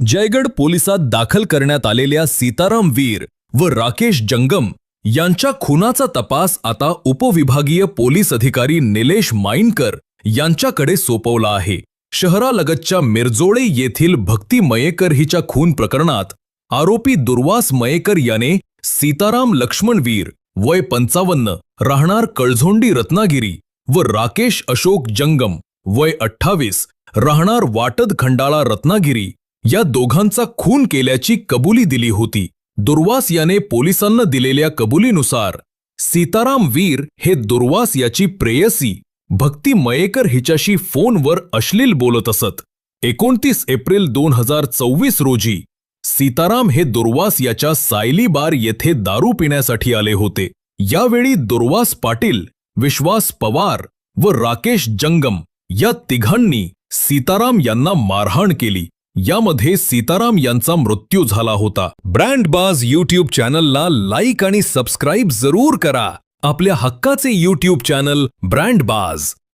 जयगड पोलिसात दाखल करण्यात आलेल्या सीताराम वीर व राकेश जंगम यांच्या खुनाचा तपास आता उपविभागीय पोलीस अधिकारी निलेश माईनकर यांच्याकडे सोपवला आहे. शहरालगतच्या मिरजोळे येथील भक्ती मयेकर हिच्या खून प्रकरणात आरोपी दुर्वास मयेकर याने सीताराम लक्ष्मण वीर वय पंचावन्न राहणार कळझोंडी रत्नागिरी व राकेश अशोक जंगम वय अठ्ठावीस राहणार वाटद खंडाळा रत्नागिरी या दोघांचा खून केल्याची कबुली दिली होती. दुर्वास याने पोलिसांना दिलेल्या कबुलीनुसार सीताराम वीर हे दुर्वास याची प्रेयसी भक्ती मयेकर हिच्याशी फोनवर अश्लील बोलत असत. एकोणतीस एप्रिल दोन हजार चोवीस रोजी सीताराम हे दुर्वास याच्या सायली बार येथे दारू पिण्यासाठी आले होते. यावेळी दुर्वास पाटील विश्वास पवार व राकेश जंगम या तिघांनी सीताराम यांना मारहाण केली. यामध्ये सीताराम यांचा मृत्यू झाला होता. ब्रँड बाज यूट्यूब चॅनलला लाईक आणि सबस्क्राईब जरूर करा. आपल्या हक्काचे यूट्यूब चॅनल ब्रँड बाज.